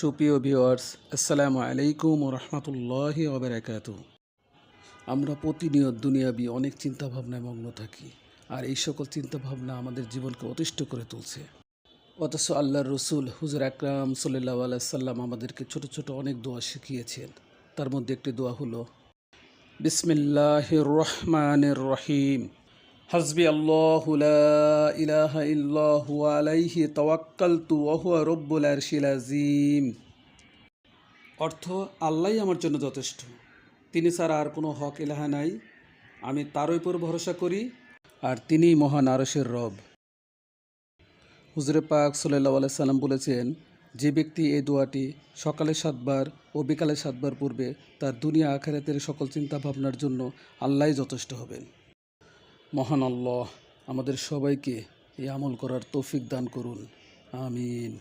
সুপ্রিয় ভিওয়ার্স আসসালামু আলাইকুম ও রহমতুল্লাহ ওবরাকাত আমরা প্রতিনিয়ত দুনিয়াবি অনেক চিন্তাভাবনায় মগ্ন থাকি, আর এই সকল চিন্তাভাবনা আমাদের জীবনকে অতিষ্ঠ করে তুলছে। অথচ আল্লাহর রসুল হুজুর আকরাম সাল্লাহ আলাইসাল্লাম আমাদেরকে ছোট ছোট অনেক দোয়া শিখিয়েছেন। তার মধ্যে একটি দোয়া হলো বিসমিল্লাহ রহমান রহিম। হাসবি আল্লাহ ইলাহা আলাইহি তাওয়াক্কালতু ওয়া হুয়া রব্বুল আরশিল আযীম। অর্থ, আল্লাহই আমার জন্য যথেষ্ট। তিনি ছাড়া আর কোনো হক এলাহা নাই। আমি তার উপর ভরসা করি আর তিনিই মহান আরশের রব। হুজরে পাক সাল্লাহ সাল্লাম বলেছেন, যে ব্যক্তি এই দোয়াটি সকালে সাতবার ও বিকালে সাতবার পূর্বে তার দুনিয়া আখেরাতের সকল চিন্তা ভাবনার জন্য আল্লাহই যথেষ্ট হবেন। মহান আল্লাহ আমাদের সবাইকে এই আমল করার তৌফিক দান করুন। আমিন।